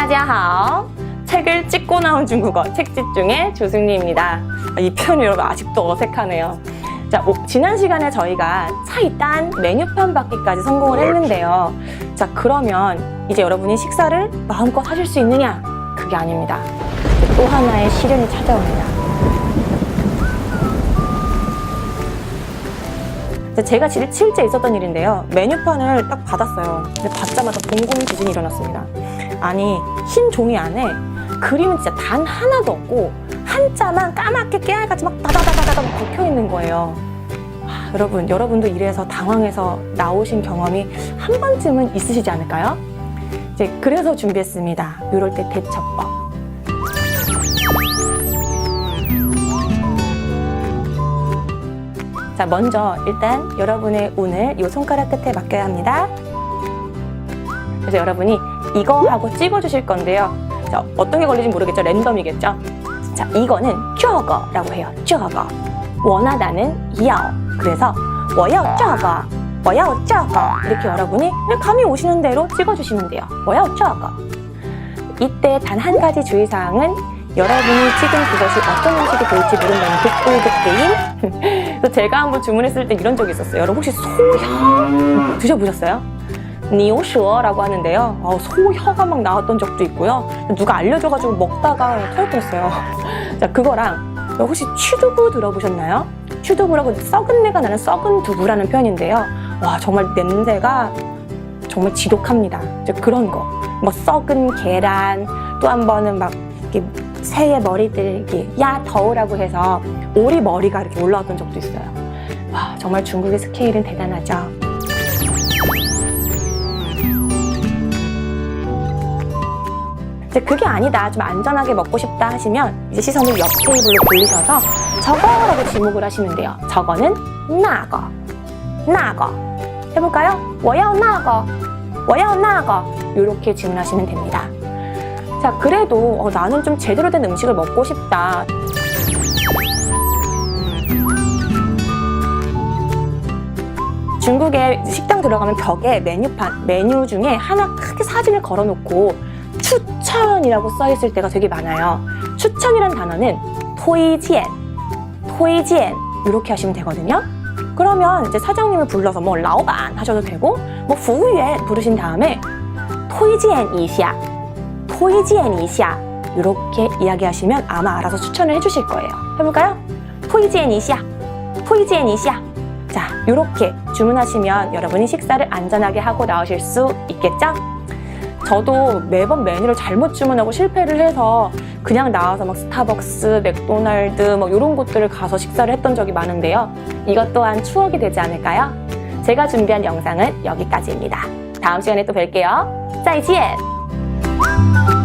大家好. 책을 찍고 나온 중국어 책집 중에 조승리입니다. 이 표현 여러분 아직도 어색하네요. 자, 오- 지난 시간에 저희가 차이단 메뉴판 받기까지 성공을 했는데요. 자, 그러면 이제 여러분이 식사를 마음껏 하실 수 있느냐? 그게 아닙니다. 또 하나의 시련이 찾아옵니다. 제가 실- 실제 있었던 일인데요. 메뉴판을 딱 받았어요. 근데 받자마자 동공 지진이 일어났습니다. 아니, 흰 종이 안에 그림은 진짜 단 하나도 없고 한자만 까맣게 깨알같이 막 다다다다다다 박혀 있는 거예요. 아, 여러분, 여러분도 이래서 당황해서 나오신 경험이 한 번쯤은 있으시지 않을까요? 이제 그래서 준비했습니다. 이럴 때 대처법. 자, 먼저 일단 여러분의 운을 이 손가락 끝에 맡겨야 합니다. 그래서 여러분이 이거 하고 찍어주실 건데요. 자, 어떤 게 걸리진 모르겠죠? 랜덤이겠죠? 자, 이거는 저거라고 해요. 저거. 원하다는 이어. 그래서 워요 저거. 워요 저거. 이렇게 여러분이 감이 오시는 대로 찍어주시면 돼요. 워요 저거. 이때 단 한 가지 주의사항은 여러분이 찍은 그것이 어떤 음식이 될지 모른다는 독불독 게임 그래서 제가 한번 주문했을 때 이런 적이 있었어요. 여러분 혹시 소혀 드셔보셨어요? 니오슈어라고 하는데요. 어, 소혀가 막 나왔던 적도 있고요. 누가 알려줘가지고 먹다가 뻔했어요. 자, 그거랑 혹시 취두부 들어보셨나요? 취두부라고 썩은 내가 나는 썩은 두부라는 표현인데요. 와, 정말 냄새가 정말 지독합니다. 그런 거. 뭐 썩은 계란, 또 한 번은 막 이렇게 새의 머리들기 야 더우라고 해서 오리 머리가 이렇게 올라왔던 적도 있어요. 와 정말 중국의 스케일은 대단하죠. 이제 그게 아니다. 좀 안전하게 먹고 싶다 하시면 이제 시선을 옆 테이블로 돌리셔서 저거라고 지목을 하시면 돼요. 저거는 나거. 나거. 해볼까요? 워요 나거. 워요 나거. 이렇게 질문하시면 됩니다. 자, 그래도 어, 나는 좀 제대로 된 음식을 먹고 싶다. 중국에 식당 들어가면 벽에 메뉴판, 메뉴 중에 하나 크게 사진을 걸어놓고 추천이라고 써 있을 때가 되게 많아요. 추천이란 단어는 토이지엔, 토이지엔 이렇게 하시면 되거든요. 그러면 이제 사장님을 불러서 뭐 라오반 하셔도 되고 뭐 부우유엔 부르신 다음에 토이지엔 이시야, 토이지엔 이시야 이렇게 이야기하시면 아마 알아서 추천을 해주실 거예요. 해볼까요? 토이지엔 이시야, 토이지엔 이시야. 자, 이렇게 주문하시면 여러분이 식사를 안전하게 하고 나오실 수 있겠죠? 저도 매번 메뉴를 잘못 주문하고 실패를 해서 그냥 나와서 막 스타벅스, 맥도날드 뭐 이런 곳들을 가서 식사를 했던 적이 많은데요. 이것 또한 추억이 되지 않을까요? 제가 준비한 영상은 여기까지입니다. 다음 시간에 또 뵐게요. 再 you